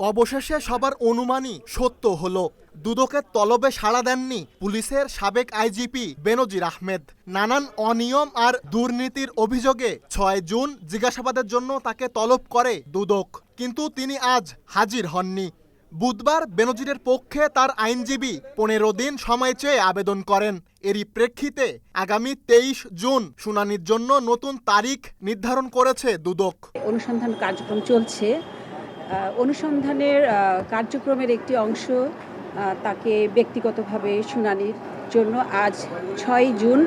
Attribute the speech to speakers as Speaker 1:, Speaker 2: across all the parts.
Speaker 1: অবশেষে সবার অনুমানই সত্য হলো। দুদকের তলবে সাড়া দেননি পুলিশের সাবেক আইজিপি বেনজির আহমেদ। নানান অনিয়ম আর দুর্নীতির অভিযোগে ছয় জুন জিজ্ঞাসাবাদের জন্য তাকে তলব করে দুদক। কিন্তু তিনি আজ হাজির হননি। বুধবার বেনজিরের পক্ষে তার আইনজীবী পনেরো দিন সময় চেয়ে আবেদন করেন। এরই প্রেক্ষিতে আগামী তেইশ জুন শুনানির জন্য নতুন তারিখ নির্ধারণ করেছে দুদক।
Speaker 2: অনুসন্ধান কার্যক্রম চলছে। অনুসন্ধানের কার্যক্রমের একটি অংশ তাকে ব্যক্তিগতভাবে শুনানির জন্য আজ ছয় জুন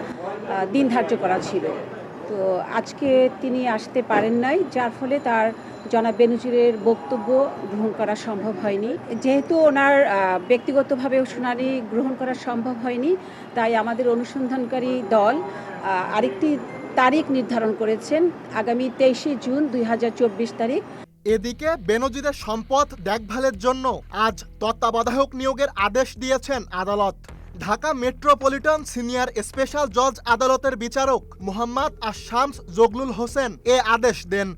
Speaker 2: দিন ধার্য করা ছিল। তো আজকে তিনি আসতে পারেন নাই, যার ফলে তার জনাব বেনজিরের বক্তব্য গ্রহণ করা সম্ভব হয়নি। যেহেতু ওনার ব্যক্তিগতভাবে শুনানি গ্রহণ করা সম্ভব হয়নি, তাই আমাদের অনুসন্ধানকারী দল আরেকটি তারিখ নির্ধারণ করেছেন আগামী তেইশে জুন দুই হাজার চব্বিশ তারিখ।
Speaker 1: এদিকে বেনজিরের সম্পদ দেখভালের জন্য আজ তত্ত্বাবধায়ক নিয়োগের আদেশ দিয়েছেন আদালত। ঢাকা মেট্রোপলিটন সিনিয়র স্পেশাল জজ আদালতের বিচারক মোহাম্মদ আশামস জগলুল হোসেন এ আদেশ দেন।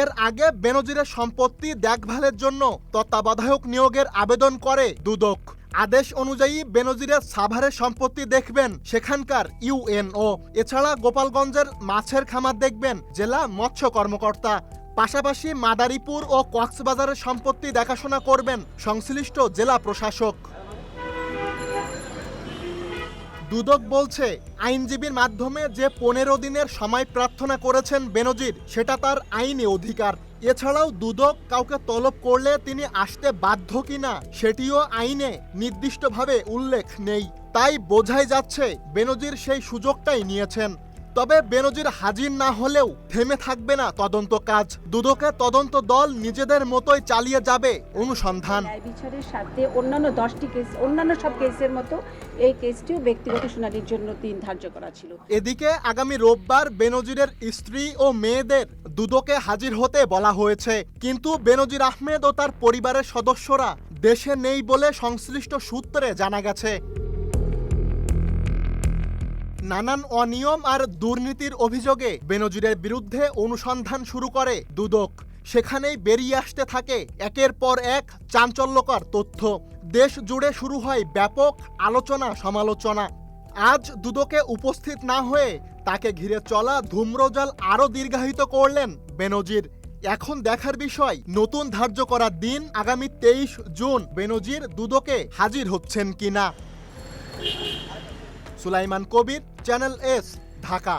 Speaker 1: এর আগে বেনজিরের সম্পত্তি দেখভালের জন্য তত্ত্বাবধায়ক নিয়োগের আবেদন করে দুদক। আদেশ অনুযায়ী বেনজিরের সাভারের সম্পত্তি দেখবেন সেখানকার ইউএনও এছাড়া গোপালগঞ্জের মাছের খামার দেখবেন জেলা মৎস্য কর্মকর্তা। পাশাপাশি মাদারীপুর ও কক্সবাজারের সম্পত্তি দেখাশোনা করবেন সংশ্লিষ্ট জেলা প্রশাসক। দুদক বলছে, আইনজীবীর মাধ্যমে যে পনেরো দিনের সময় প্রার্থনা করেছেন বেনজির, সেটা তার আইনি অধিকার। এছাড়াও দুদক কাউকে তলব করলে তিনি আসতে বাধ্য কিনা, সেটিও আইনে নির্দিষ্টভাবে উল্লেখ নেই। তাই বোঝাই যাচ্ছে, বেনজির সেই সুযোগটাই নিয়েছেন। তবে বেনজির হাজির না হলেও থেমে থাকবে না তদন্ত কাজ। দুদকের তদন্ত দল নিজেদের মতোই চালিয়ে যাবে। অনুসন্ধান।
Speaker 2: বিচারের সাথে অন্যান্য দশটি কেস অন্যান্য সব কেসের মতো এই কেসটিও ব্যক্তিগত শুনানির জন্য দিন ধার্য করা ছিল।
Speaker 1: এদিকে আগামী রোববার বেনজিরের স্ত্রী ও মেয়েদের দুদকে হাজির হতে বলা হয়েছে। কিন্তু বেনজির আহমেদ ও তার পরিবারের সদস্যরা দেশে নেই বলে সংশ্লিষ্ট সূত্রে জানা গেছে। নানান অনিয়ম আর দুর্নীতির অভিযোগে বেনজিরের বিরুদ্ধে অনুসন্ধান শুরু করে দুদক। সেখানেই বেরিয়ে আসতে থাকে একের পর এক চাঞ্চল্যকর তথ্য। দেশ জুড়ে শুরু হয় ব্যাপক আলোচনা সমালোচনা। আজ দুদকে উপস্থিত না হয়ে তাকে ঘিরে চলা ধূম্রজাল আরও দীর্ঘায়িত করলেন বেনজির। এখন দেখার বিষয়, নতুন ধার্য করার দিন আগামী তেইশ জুন বেনজির দুদকে হাজির হচ্ছেন কিনা। Sulaiman Kabir channel S Dhaka.